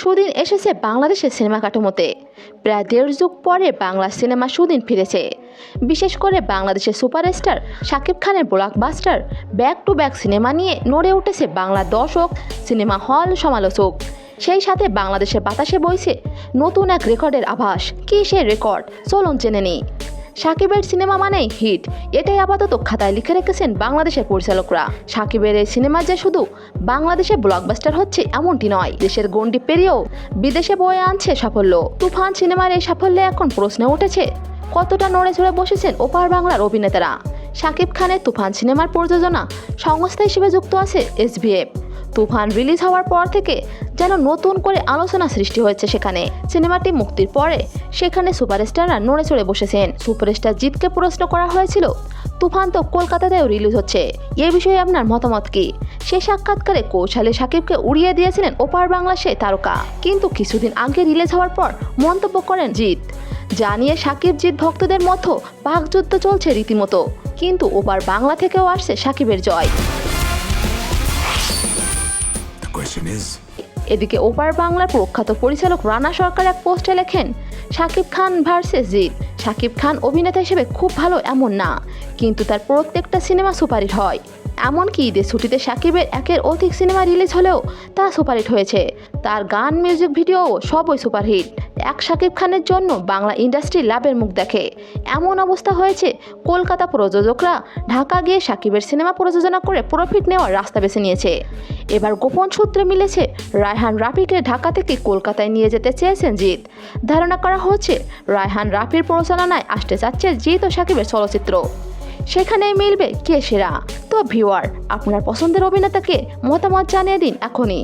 সুদিন এসেছে বাংলাদেশের সিনেমা কাঠামোতে। প্রায় দেড় যুগ পরে বাংলা সিনেমা সুদিন ফিরেছে। বিশেষ করে বাংলাদেশের সুপারস্টার শাকিব খানের blockbuster back to back cinema নিয়ে নড়ে উঠেছে বাংলা দর্শক, সিনেমা হল সমালোচক। সেই সাথে বাংলাদেশের বাতাসে বইছে নতুন এক রেকর্ডের আভাস। কী সে রেকর্ড? চলুন জেনে নিই। সাকিবের সিনেমা মানেই হিট। এটাই আপাতত খাতায় লিখে রেখেছেন বাংলাদেশের পরিচালকরা। সাকিবের এই সিনেমা যে শুধু বাংলাদেশে ব্লকবাস্টার হচ্ছে এমনটি নয়, দেশের গণ্ডি পেরিয়েও বিদেশে বয়ে আনছে সাফল্য। তুফান সিনেমার এই সাফল্যে এখন প্রশ্নে উঠেছে, কতটা নড়ে চড়ে বসেছেন ওপার বাংলার অভিনেতারা? সাকিব খানের তুফান সিনেমার প্রযোজনা সংস্থা হিসেবে যুক্ত আছে এসবিএফ তুফান রিলিজ হওয়ার পর থেকে যেন নতুন করে আলোচনা সৃষ্টি হয়েছে সেখানে। সিনেমাটি মুক্তির পরে সেখানে সুপারস্টাররা নড়ে চড়ে বসেছেন। সুপারস্টার জিতকে প্রশ্ন করা হয়েছিল। তুফান তো কলকাতাতেও রিলিজ হচ্ছে। এ বিষয়ে আপনার মতামত কি? সে সাক্ষাৎকারে কৌশলে সাকিবকে উড়িয়ে দিয়েছিলেন ওপার বাংলা সে তারকা। কিন্তু কিছুদিন আগে রিলিজ হওয়ার পর মন্তব্য করেন জিৎ। জানিয়ে সাকিব জিৎ ভক্তদের মতো বাকযুদ্ধ চলছে রীতিমতো। কিন্তু ওপার বাংলা থেকেও আসছে সাকিবের জয়। এদিকে ওপার বাংলার প্রখ্যাত পরিচালক রানা সরকার এক পোস্টে লেখেন, শাকিব খান ভার্সেস জিৎ। শাকিব খান অভিনেতা হিসেবে খুব ভালো এমন না, কিন্তু তার প্রত্যেকটা সিনেমা সুপারহিট হয়। এমনকি ঈদের ছুটিতে সাকিবের একের অধিক সিনেমা রিলিজ হলেও তা সুপারিট হয়েছে। তার গান, মিউজিক, ভিডিও সবই সুপারহিট। এক শাকিব খানের জন্য বাংলা ইন্ডাস্ট্রি লাভের মুখ দেখে। এমন অবস্থা হয়েছে, কলকাতা প্রযোজকরা ঢাকা গিয়ে সাকিবের সিনেমা প্রযোজনা করে প্রফিট নেওয়ার রাস্তা বেছে নিয়েছে। এবার গোপন সূত্রে মিলেছে, রায়হান রাফিকে ঢাকা থেকে কলকাতায় নিয়ে যেতে চেয়েছেন জিৎ। ধারণা করা হচ্ছে, রায়হান রাফির পরিচালনায় আসতে চাচ্ছে জিৎ ও সাকিবের চলচ্চিত্র। সেখানেই মিলবে কে সেরা। তো ভিউয়ার আপনার পছন্দের অভিনেতাকে মতামত জানিয়ে দিন এখনই।